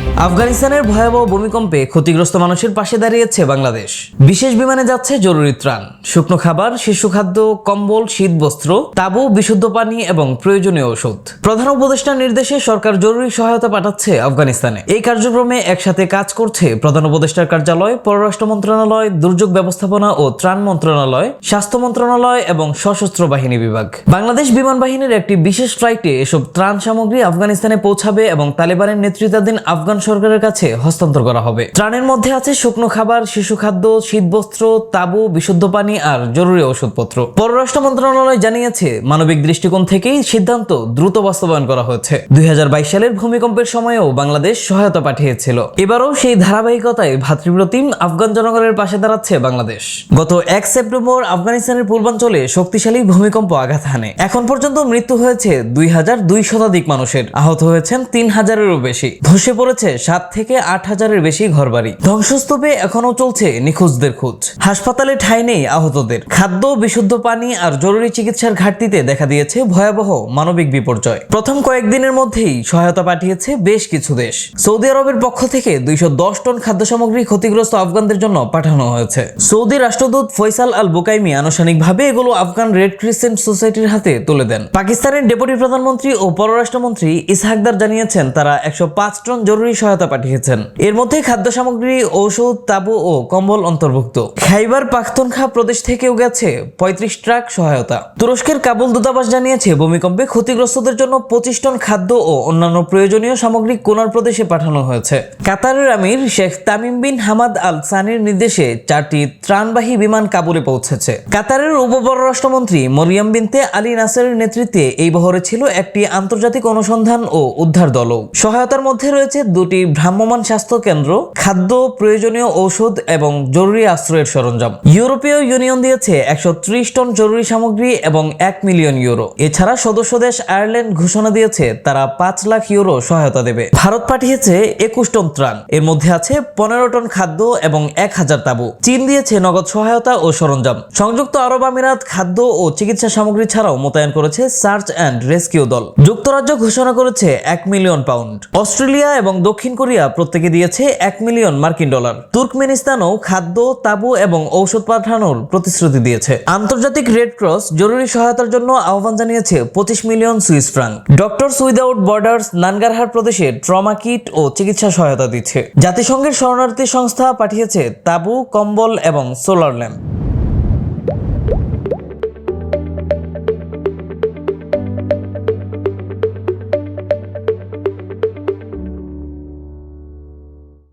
আফগানিস্তানের ভয়াবহ ভূমিকম্পে ক্ষতিগ্রস্ত মানুষের পাশে দাঁড়িয়েছে বাংলাদেশ। বিশেষ বিমানে যাচ্ছে জরুরি ত্রাণ। শুকনো খাবার, শিশু খাদ্য, কম্বল, শীত বস্ত্র, তাবু, বিশুদ্ধ পানি এবং প্রয়োজনীয় ওষুধ প্রধান উপদেষ্টার নির্দেশে সরকার জরুরি সহায়তা পাঠাচ্ছে আফগানিস্তানে। এই কার্যক্রমে একসাথে কাজ করছে প্রধান উপদেষ্টার কার্যালয়, পররাষ্ট্র মন্ত্রণালয়, দুর্যোগ ব্যবস্থাপনা ও ত্রাণ মন্ত্রণালয়, স্বাস্থ্য মন্ত্রণালয় এবং সশস্ত্র বাহিনী বিভাগ। বাংলাদেশ বিমান বাহিনীর একটি বিশেষ ফ্লাইটে এসব ত্রাণ সামগ্রী আফগানিস্তানে পৌঁছাবে এবং তালেবানের নেতৃত্বাধীন আফগান সরকারের কাছে হস্তান্তর করা হবে। ত্রাণের মধ্যে আছে শুকনো খাবার, শিশু খাদ্য, শীতবস্ত্র, তাবু, বিশুদ্ধ পানি আর জরুরি ওষুধপত্র পররাষ্ট্র মন্ত্রণালয় জানিয়েছে, মানবিক দৃষ্টিকোণ থেকেই সিদ্ধান্ত দ্রুত বাস্তবায়ন করা হয়েছে। দুই সালের ভূমিকম্পের সময়েও বাংলাদেশ সহায়তা পাঠিয়েছিল। এবারও সেই ধারাবাহিকতায় ভাতৃপ্রতিম আফগান জনগণের পাশে দাঁড়াচ্ছে বাংলাদেশ। গত এক সেপ্টেম্বর আফগানিস্তানের পূর্বাঞ্চলে শক্তিশালী ভূমিকম্প আঘাত হানে। এখন পর্যন্ত মৃত্যু হয়েছে দুই হাজার দুই শতাধিক মানুষের। আহত হয়েছেন তিন হাজারেরও বেশি। ধসে পড়েছে সাত থেকে আট হাজারের বেশি ঘরবাড়ি। ধ্বংসস্তূপে এখনও চলছে নিখোঁজদের খোঁজ। হাসপাতালে ঠাঁই নেই আহতদের। খাদ্য, বিশুদ্ধ পানি আর জরুরি চিকিৎসার ঘাটতিতে দেখা দিয়েছে ভয়াবহ মানবিক বিপর্যয়। প্রথম কয়েকদিনের মধ্যেই সহায়তা পাঠিয়েছে বেশ কিছু দেশ। সৌদি আরবের পক্ষ থেকে দুইশো দশ টন খাদ্য সামগ্রী ক্ষতিগ্রস্ত আফগানদের জন্য পাঠানো হয়েছে। সৌদি রাষ্ট্রদূত ফৈসাল আল বুকাইমি আনুষ্ঠানিকভাবে এগুলো আফগান রেড ক্রিসেন্ট সোসাইটির হাতে তুলে দেন। পাকিস্তানের ডেপুটি প্রধানমন্ত্রী ও পররাষ্ট্রমন্ত্রী ইসহাকদার জানিয়েছেন, তারা একশো পাঁচ টন জরুরি সহায়তা পাঠিয়েছেন। এর মধ্যে খাদ্য সামগ্রী, ঔষধ, তাবু ও কম্বল অন্তর্ভুক্ত। খাইবার পাখতুনখা প্রদেশ থেকেও গেছে পঁয়ত্রিশ ট্রাক সহায়তা। তুরস্কের কাবুল দূতাবাস জানিয়েছে, ভূমিকম্পে ক্ষতিগ্রস্তদের জন্য পঁচিশ টন খাদ্য ও অন্যান্য প্রয়োজনীয় সামগ্রী কোনার প্রদেশে পাঠানো হয়েছে। কাতারের আমির Sheikh Tamim bin Hamad Al সানির নির্দেশে চারটি ত্রাণবাহী বিমান কাবুলে পৌঁছেছে। কাতারের উপপররাষ্ট্রমন্ত্রী মরিয়াম বিনতে আলী নাসেরের নেতৃত্বে এই বহরে ছিল একটি আন্তর্জাতিক অনুসন্ধান ও উদ্ধার দলও। সহায়তার মধ্যে রয়েছে দুটি ভ্রাম্যমাণ স্বাস্থ্য কেন্দ্র খাদ্য, প্রয়োজনীয় ঔষধ এবং জরুরি আশ্রয়ের সরঞ্জাম। ইউরোপীয় ইউনিয়ন দিয়েছে একশো ত্রিশ টন জরুরি সামগ্রী এবং এক মিলিয়ন ইউরো। এছাড়া সদস্য দেশ আয়ারল্যান্ড ঘোষণা দিয়েছে তারা পাঁচ লাখ ইউরো সহায়তা দেবে। ভারত পাঠিয়েছে একুশ টন ত্রাণ। এর মধ্যে আছে পনেরো টন খাদ্য এবং এক হাজার তাবু। চীন দিয়েছে নগদ সহায়তা ও সরঞ্জাম। সংযুক্ত আরব আমিরাত খাদ্য ও চিকিৎসা সামগ্রী ছাড়াও মোতায়েন করেছে সার্চ অ্যান্ড রেস্কিউ দল। যুক্তরাজ্য ঘোষণা করেছে এক মিলিয়ন পাউন্ড। অস্ট্রেলিয়া এবং দক্ষিণ কোরিয়া প্রত্যেকে দিয়েছে এক মিলিয়ন মার্কিন ডলার। তুর্কমেনিস্তানও খাদ্য, তাবু এবং ঔষধ পাঠানোর প্রতিশ্রুতি দিয়েছে। আন্তর্জাতিক রেড ক্রস জরুরি সহায়তার জন্য আহ্বান জানিয়েছে পঁচিশ million Swiss franc. Doctors Without Borders Nangarhar প্রদেশে ট্রমা কিট ও চিকিৎসা সহায়তা দিচ্ছে। জাতিসংঘের শরণার্থী সংস্থা পাঠিয়েছে তাবু, কম্বল এবং সোলার ল্যাম্প।